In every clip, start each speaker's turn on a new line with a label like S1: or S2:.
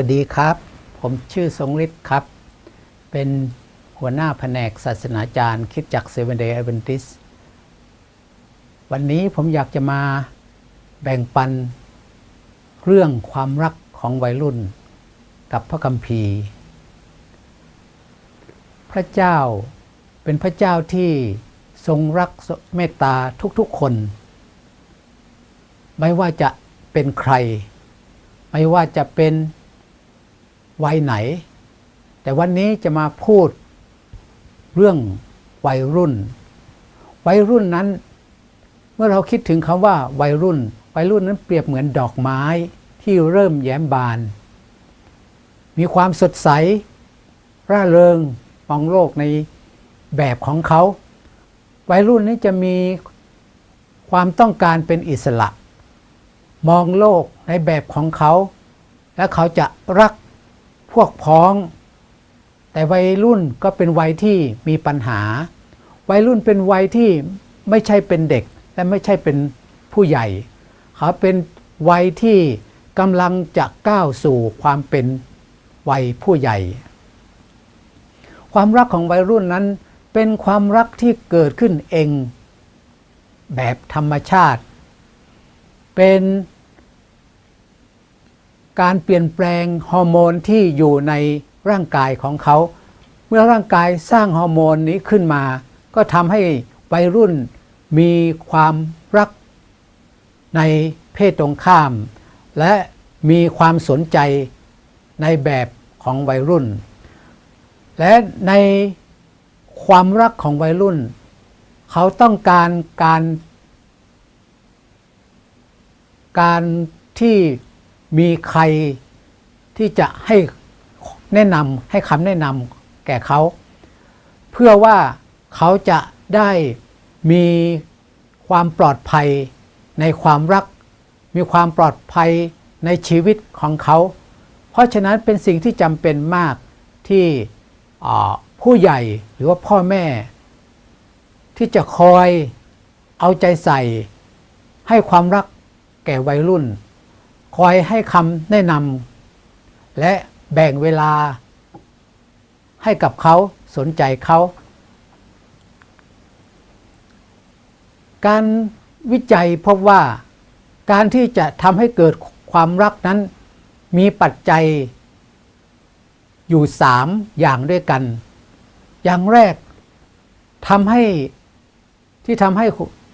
S1: วัสดีครับ ผมชื่อทรงฤทธิ์ครับ เป็นหัวหน้าแผนกศาสนาจารย์คิดจักเซเวนเดย์ a อเวนติสวันนี้ผมอยากจะมาแบ่งปัน เรื่องความรักของวัยรุ่น กับพระคัมภีร์ พระเจ้าเป็นพระเจ้าที่ทรงรักเมตตาทุกๆคน ไม่ว่าจะเป็นใคร ไม่ว่าจะเป็น วัยไหน แต่วันนี้จะมาพูดเรื่องวัยรุ่น วัยรุ่นนั้น เมื่อเราคิดถึงคำว่าวัยรุ่น วัยรุ่นนั้นเปรียบเหมือนดอกไม้ที่เริ่มแย้มบาน มีความสดใส ร่าเริงมองโลกในแบบของเขา วัยรุ่นนี้จะมีความต้องการเป็นอิสระ มองโลกในแบบของเขา และเขาจะรัก พวกพ้อง แต่วัยรุ่นก็เป็นวัยที่มีปัญหา วัยรุ่นเป็นวัยที่ไม่ใช่เป็นเด็ก และไม่ใช่เป็นผู้ใหญ่เขาเป็นวัยที่กำลังจะก้าวสู่ความเป็นวัยผู้ใหญ่ ความรักของวัยรุ่นนั้นเป็นความรักที่เกิดขึ้นเอง แบบธรรมชาติ เป็น การเปลี่ยนแปลงฮอร์โมนที่อยู่ในร่างกายของเขา เมื่อร่างกายสร้างฮอร์โมนนี้ขึ้นมา ก็ทำให้วัยรุ่นมีความรักในเพศตรงข้าม และมีความสนใจในแบบของวัยรุ่น และในความรักของวัยรุ่น เขาต้องการการ การที่ มีใครที่จะให้แนะนำให้คำแนะนำแก่เขา เพื่อว่าเขาจะได้มีความปลอดภัยในความรัก มีความปลอดภัยในชีวิตของเขา เพราะฉะนั้นเป็นสิ่งที่จำเป็นมากที่ผู้ใหญ่หรือว่าพ่อแม่ ที่จะคอยเอาใจใส่ให้ความรักแก่วัยรุ่น คอยให้คำแนะนำและแบ่งเวลา ให้กับเขาสนใจเขา การวิจัยพบว่าการที่จะทำให้เกิดความรักนั้นมีปัจจัยอยู่สามอย่างด้วยกัน อย่างแรกทำให้ที่ทำให้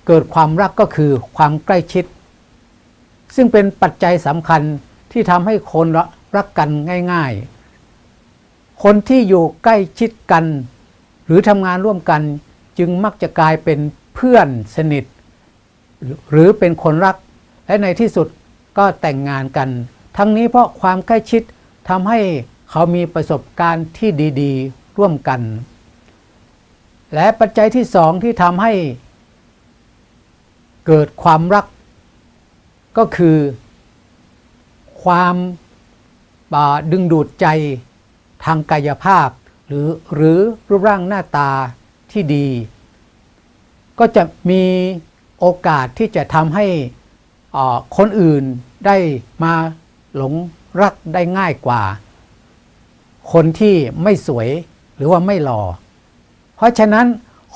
S1: เกิดความรักก็คือความใกล้ชิด ซึ่งเป็นปัจจัยสำคัญที่ทำให้คนรักกันง่าย ๆ คนที่อยู่ใกล้ชิดกัน หรือทำงานร่วมกันจึงมักจะกลายเป็นเพื่อนสนิท หรือเป็นคนรัก และในที่สุดก็แต่งงานกัน ทั้งนี้เพราะความใกล้ชิดทำให้เขามีประสบการณ์ที่ดีๆ ร่วมกัน และปัจจัยที่สองที่ทำให้เกิดความรัก ก็คือความดึงดูดใจทางกายภาพ หรือหรือรูปร่างหน้าตาที่ดี ก็จะมีโอกาสที่จะทำให้คนอื่นได้มาหลงรักได้ง่ายกว่า คนที่ไม่สวยหรือว่าไม่หล่อ เพราะฉะนั้น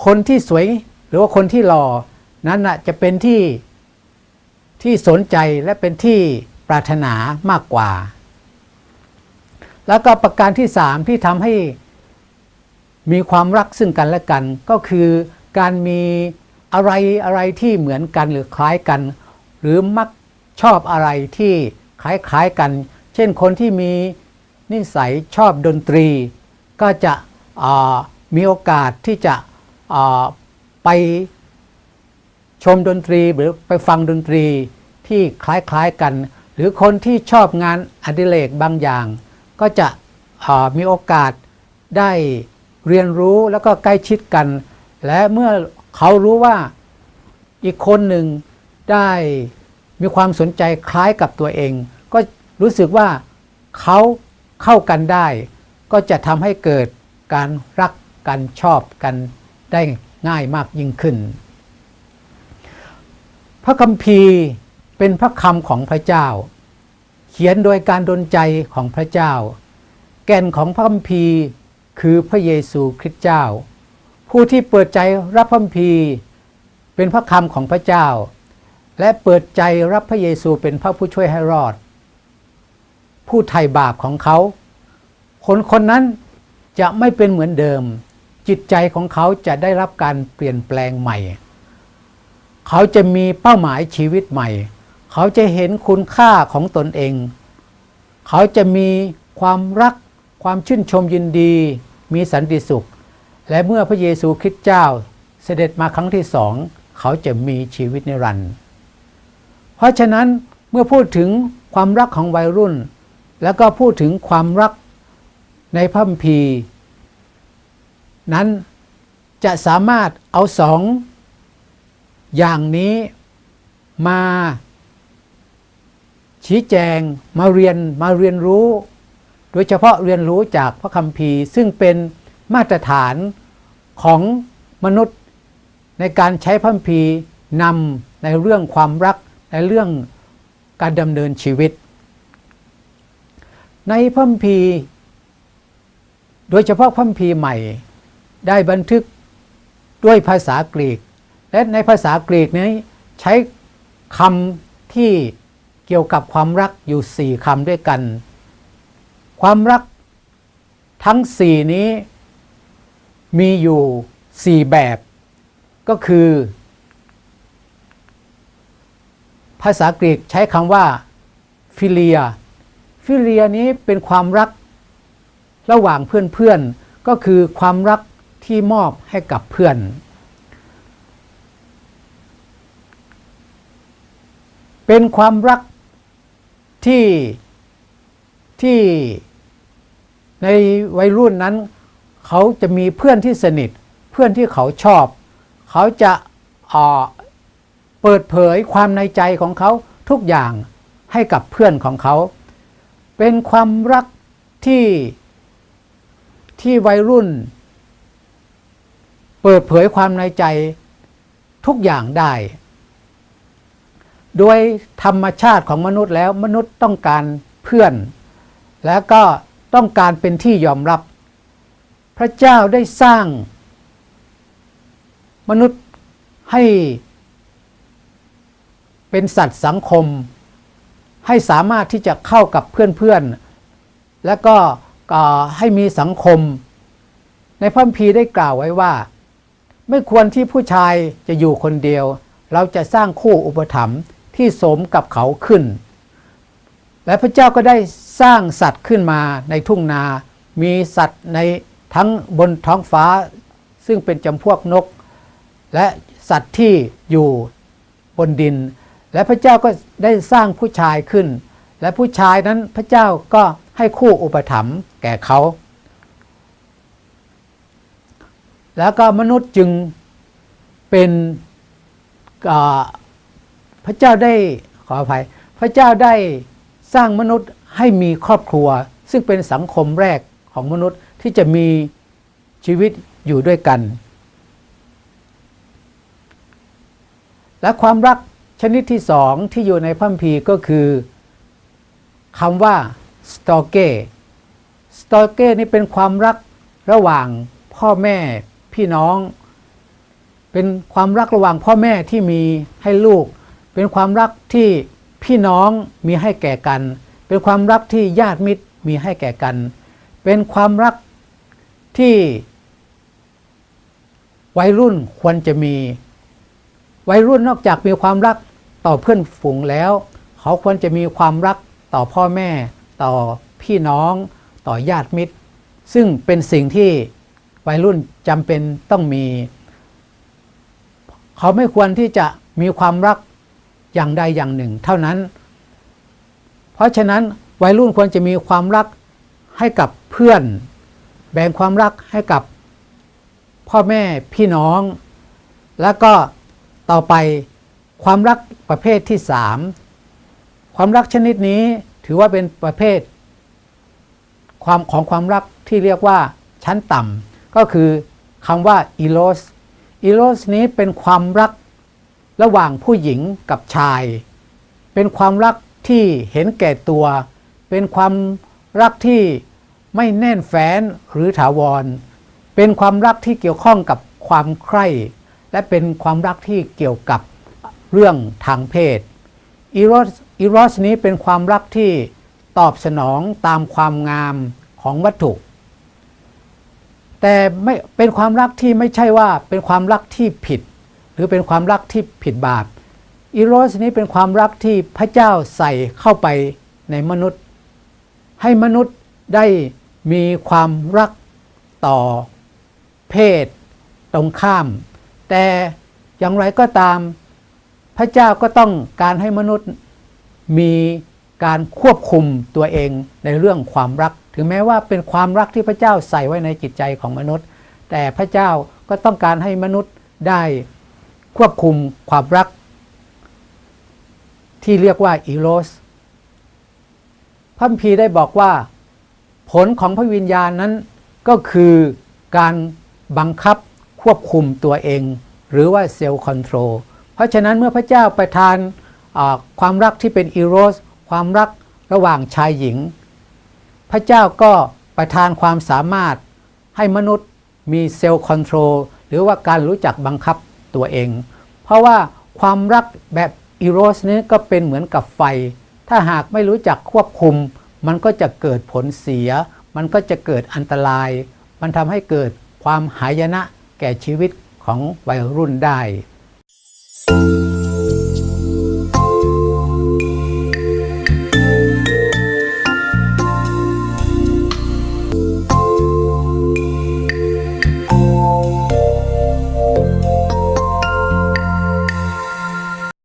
S1: คนที่สวยหรือว่าคนที่หล่อนั้นจะเป็นที่ ที่สนใจและเป็นที่ปรารถนามากกว่า แล้วก็ประการที่สามที่ทำให้มีความรักซึ่งกันและกัน ก็คือการมีอะไรอะไรที่เหมือนกันหรือคล้ายกัน หรือมักชอบอะไรที่คล้ายๆกัน เช่นคนที่มีนิสัยชอบดนตรี ก็จะมีโอกาสที่จะไป ชมดนตรีหรือไปฟังดนตรีที่คล้ายๆกัน หรือคนที่ชอบงานอดิเรกบางอย่าง ก็จะมีโอกาสได้เรียนรู้แล้วก็ใกล้ชิดกัน และเมื่อเขารู้ว่าอีกคนหนึ่งได้มีความสนใจคล้ายกับตัวเอง ก็รู้สึกว่าเขาเข้ากันได้ ก็จะทำให้เกิดการรักกันชอบกันได้ง่ายมากยิ่งขึ้น พระคัมภีร์เป็นพระคำของพระเจ้า เขียนโดยการดลใจของพระเจ้า แก่นของพระคัมภีร์คือพระเยซูคริสต์เจ้า ผู้ที่เปิดใจรับพระคัมภีร์ เป็นพระคำของพระเจ้า และเปิดใจรับพระเยซูเป็นพระผู้ช่วยให้รอด ผู้ไถ่บาปของเขา คนคนนั้นจะไม่เป็นเหมือนเดิม จิตใจของเขาจะได้รับการเปลี่ยนแปลงใหม่ เขาจะมีเป้าหมายชีวิตใหม่ เขาจะเห็นคุณค่าของตนเอง เขาจะมีความรัก ความชื่นชมยินดี มีสันติสุข และเมื่อพระเยซูคริสต์เจ้าเสด็จมาครั้งที่สองเขาจะมีชีวิตนิรันดร์เพราะฉะนั้นเมื่อพูดถึงความรักของวัยรุ่น แล้วก็พูดถึงความรักในพระคัมภีร์นั้นจะสามารถเอาสอง อย่างนี้มาชี้แจงมาเรียนมาเรียนรู้ โดยเฉพาะเรียนรู้จากพระคัมภีร์ซึ่งเป็นมาตรฐานของมนุษย์ในการใช้พระคัมภีร์นำในเรื่องความรักในเรื่องการดำเนินชีวิต ในพระคัมภีร์ โดยเฉพาะพระคัมภีร์ใหม่ได้บันทึกด้วยภาษากรีก และในภาษากรีกนี้ใช้คำที่เกี่ยวกับความรักอยู่สี่คำด้วยกัน ความรักทั้งสี่นี้มีอยู่สี่แบบ ก็คือ ภาษากรีกใช้คำว่าฟิเลีย ฟิเลียนี้เป็นความรักระหว่างเพื่อนๆ ก็คือความรักที่มอบให้กับเพื่อน เป็นความรักที่ที่ในวัยรุ่นนั้น เขาจะมีเพื่อนที่สนิท เพื่อนที่เขาชอบ เขาจะเอ่อเปิดเผยความในใจของเขาทุกอย่างให้กับเพื่อนของเขา เป็นความรักที่ที่วัยรุ่น เปิดเผยความในใจทุกอย่างได้ โดยธรรมชาติของมนุษย์แล้วมนุษย์ต้องการเพื่อน แล้วก็ต้องการเป็นที่ยอมรับ พระเจ้าได้สร้าง มนุษย์ให้เป็นสัตว์สังคม ให้สามารถที่จะเข้ากับเพื่อนๆ และก็ก็ให้มีสังคม ในพระคัมภีร์ได้กล่าวไว้ว่า ไม่ควรที่ผู้ชายจะอยู่คนเดียว เราจะสร้างคู่อุปถัมภ์ ที่สมกับเขาขึ้น และพระเจ้าก็ได้สร้างสัตว์ขึ้นมาในทุ่งนา มีสัตว์ในทั้งบนท้องฟ้า ซึ่งเป็นจำพวกนก และสัตว์ที่อยู่บนดิน และพระเจ้าก็ได้สร้างผู้ชายขึ้น และผู้ชายนั้นพระเจ้าก็ให้คู่อุปถัมภ์แก่เขา แล้วก็มนุษย์จึงเป็นอ่า พระเจ้าได้ขออภัย พระเจ้าได้สร้างมนุษย์ให้มีครอบครัว ซึ่งเป็นสังคมแรกของมนุษย์ที่จะมีชีวิตอยู่ด้วยกัน และความรักชนิดที่สองที่อยู่ในพัมภีก็คือคำว่าสตอเกสตอเกนี่เป็นความรักระหว่างพ่อแม่พี่น้อง เป็นความรักระหว่างพ่อแม่ที่มีให้ลูก เป็นความรักที่พี่น้องมีให้แก่กัน เป็นความรักที่ญาติมิตรมีให้แก่กัน เป็นความรักที่วัยรุ่นควรจะมี วัยรุ่นนอกจากมีความรักต่อเพื่อนฝูงแล้ว เขาควรจะมีความรักต่อพ่อแม่ ต่อพี่น้อง ต่อญาติมิตร ซึ่งเป็นสิ่งที่วัยรุ่นจำเป็นต้องมี เขาไม่ควรที่จะมีความรัก อย่างใดอย่างหนึ่ง เท่านั้น เพราะฉะนั้นวัยรุ่นควรจะมีความรักให้กับเพื่อน แบ่งความรักให้กับพ่อแม่พี่น้อง แล้วก็ต่อไปความรักประเภทที่สามความรักชนิดนี้ถือว่าเป็นประเภท ความของความรักที่เรียกว่าชั้นต่ำก็คือคำว่าอีโลสอีโลสนี้เป็นความรัก ระหว่างผู้หญิงกับชาย เป็นความรักที่เห็นแก่ตัว เป็นความรักที่ไม่แน่นแฟ้นหรือถาวร เป็นความรักที่เกี่ยวข้องกับความใคร่ และเป็นความรักที่เกี่ยวกับเรื่องทางเพศอีโรสอีโรสนี้เป็นความรักที่ตอบสนองตามความงามของวัตถุ แต่ไม่เป็นความรักที่ไม่ใช่ว่าเป็นความรักที่ผิด รือเป็นความรักที่ผิดบาปอีโรสนี้เป็นความรักที่พระเจ้าใส่เข้าไปในมนุษย์ ให้มนุษย์ได้มีความรักต่อเพศตรงข้าม แต่อย่างไรก็ตามพระเจ้าก็ต้องการให้มนุษย์มีการควบคุมตัวเองในเรื่องความรัก ถึงแม้ว่าเป็นความรักที่พระเจ้าใส่ไว้ในจิตใจของมนุษย์ แต่พระเจ้าก็ต้องการให้มนุษย์ได้ ควบคุมความรัก ที่เรียกว่าอีโรสพระคัมภีได้บอกว่า ผลของพระวิญญาณนั้นก็คือการบังคับควบคุมตัวเอง หรือว่าเซลล์คอนโทรลเพราะฉะนั้นเมื่อพระเจ้าประทานความรักที่เป็นอีโรส ความรักระหว่างชายหญิง พระเจ้าก็ประทานความสามารถให้มนุษย์มีเซลล์คอนโทรลหรือว่าการรู้จักบังคับ ตัวเอง เพราะว่าความรักแบบอีโรสนี้ก็เป็นเหมือนกับไฟ ถ้าหากไม่รู้จักควบคุม มันก็จะเกิดผลเสีย มันก็จะเกิดอันตราย มันทำให้เกิดความหายนะแก่ชีวิตของวัยรุ่นได้